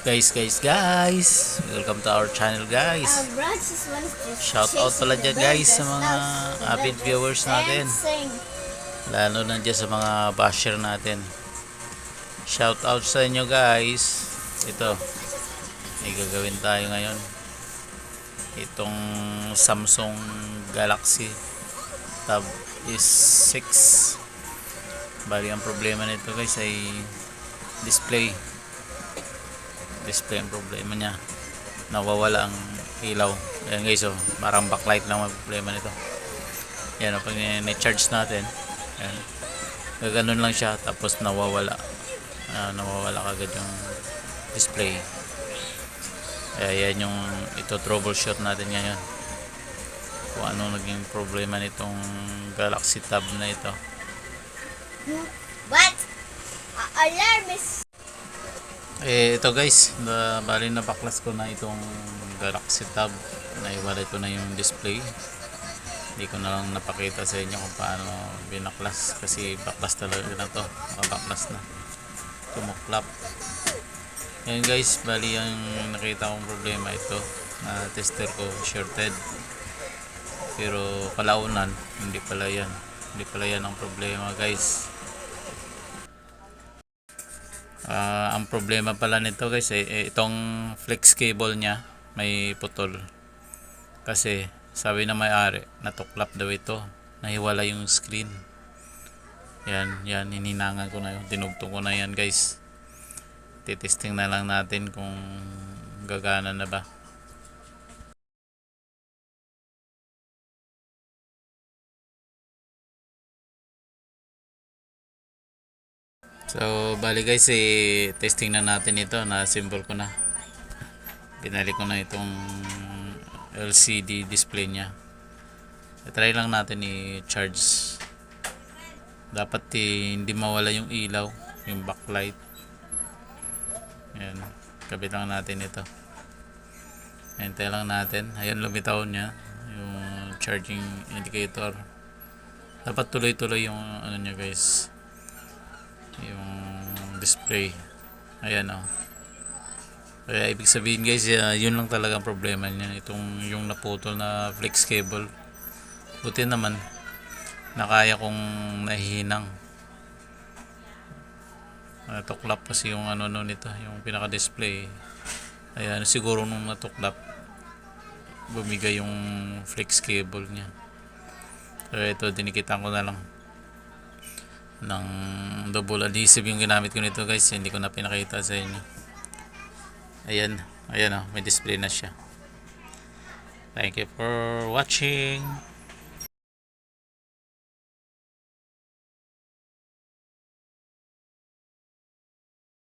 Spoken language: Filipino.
Guys, guys, guys. Welcome to our channel, guys. Shout out pala dyan, guys, sa mga avid viewers natin. Lalo na dyan sa mga basher natin. Shout out sa inyo, guys. Ito. May gagawin tayo ngayon. Itong Samsung Galaxy Tab is 6. Bali, ang problema nito, guys, ay display. Display ang problema niya. Nawawala ang ilaw. Ayan guys, oh, parang backlight lang ang problema nito. Yan, oh, pag ni-charge natin, ayan, gaganon lang siya, tapos nawawala. Ah, nawawala kagad yung display. Kaya yan yung ito troubleshoot natin ngayon. Kung ano naging problema nitong Galaxy Tab na ito. What? A- alarm is Eh, ito guys, na, bali na baklas ko na itong Galaxy Tab. Naiwalay ko na yung display. Hindi ko na lang napakita sa inyo kung paano binaklas kasi baklas talaga na to. Makabaklas na. Tumuklap. Ngayon guys, bali ang nakita kong problema ito. Na tester ko shorted. Pero kalaunan, hindi pala yan. Hindi pala yan ang problema guys. Ah, ang problema pala nito guys eh, eh, itong flex cable niya may putol. Kasi sabi na may-ari, natuklap daw ito. Nahiwala yung screen. Yan, yan, hininangan ko na yun. Dinugtong ko na yan guys. Titesting na lang natin kung gagana na ba. So, bali guys, eh, testing na natin ito. Na-symbol ko na. Binalik ko na itong LCD display niya. I-try lang natin i-charge. Dapat eh, hindi mawala yung ilaw, yung backlight. Ayan. Kabit lang natin ito. Hintay lang natin. Ayan, lumitaw niya. Yung charging indicator. Dapat tuloy-tuloy yung ano niya guys yung display. Ayan o kaya ibig sabihin guys uh, yun lang talaga ang problema niya. Itong yung naputol na flex cable. Buti naman nakaya kong nahihinang natuklap kasi yung ano no nito yung pinaka display ayan siguro nung natuklap bumigay yung flex cable niya. Kaya ito dinikitan ko na lang ng double adhesive yung ginamit ko nito guys. Hindi ko na pinakita sa inyo. Ayan ayan oh, may display na siya. Thank you for watching